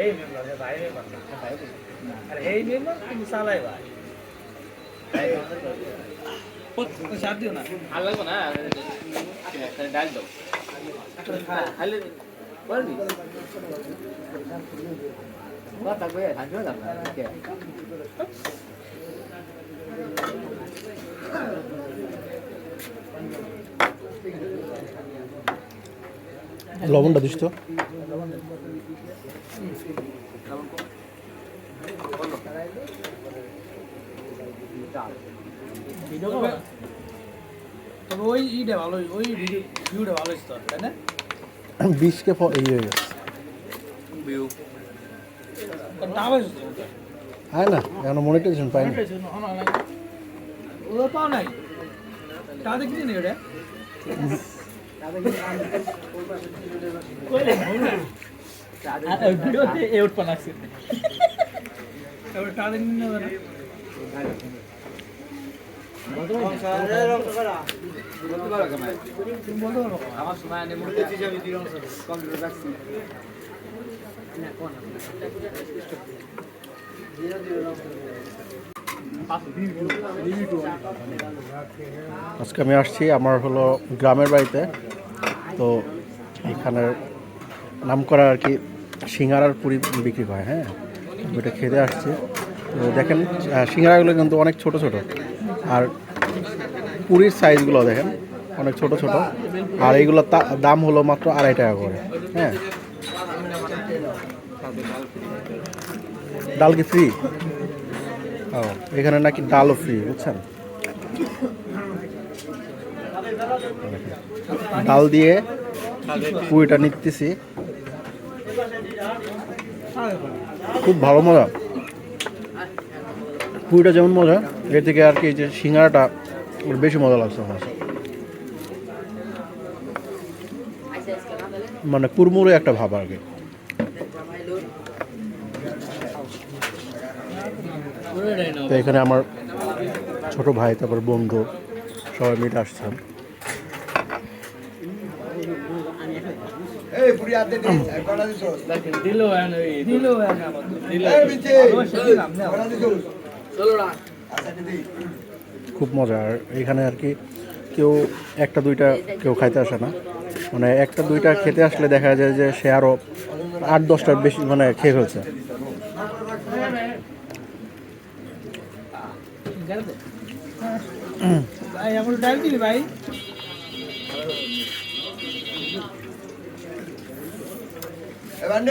এই মেম্বার ভাই মেম্বার আর এই মেম্বার তুমি চালাই ভাই চার দিও না আর লাগবে না ডাল দাও হালে পারবি কথা কয়ে থাকবে না লবণটা দিস তো। ভিডিও তবে ওই ইটা ভালো ওই ভিডিও ভিউটা ভালো হয়েছে তাই না বিষকে ইয়ে হয়ে গেছে। হয় না এখন মনিটাইজেশন ওরা পাও নাই তাদের কিনে নেই ওটা ভিডিওতে এউট তাদের আজকে আমি আসছি, আমার হলো গ্রামের বাড়িতে। তো এখানের নাম করা আর কি সিঙ্গারার পুরি বিক্রি হয় হ্যাঁ? ওইটা খেতে আসছি। তো দেখেন সিঙ্গারাগুলো কিন্তু অনেক ছোট ছোট। আর পুরীর সাইজগুলো দেখেন, অনেক ছোট ছোট। আর এইগুলো দাম হলো মাত্র আড়াই টাকা করে হ্যাঁ। ডাল কি ফ্রি ও, এখানে নাকি ডালও ফ্রি বুঝছেন? ডাল দিয়ে পুরিটা নিতেছি। খুব ভালো মজা। পুরিটা যেমন মজা এর থেকে আর কি এই যে সিঙ্গারাটা ওর বেশি মজা লাগছে আমার মানে কুরমুরে একটা ভাব আর কি। তো এখানে আমার ছোট ভাই তারপর বন্ধু সবাই মিলে আসছেন দিল দিল খুব মজা। আর এখানে আর কি কেউ একটা দুইটা কেউ খাইতে আসে না। মানে একটা দুইটা খেতে আসলে দেখা যায় যে সে আরও আট দশটার বেশি মানে খেয়ে ফেলছে। ভাই আমার ডাল দিবি ভাই Evan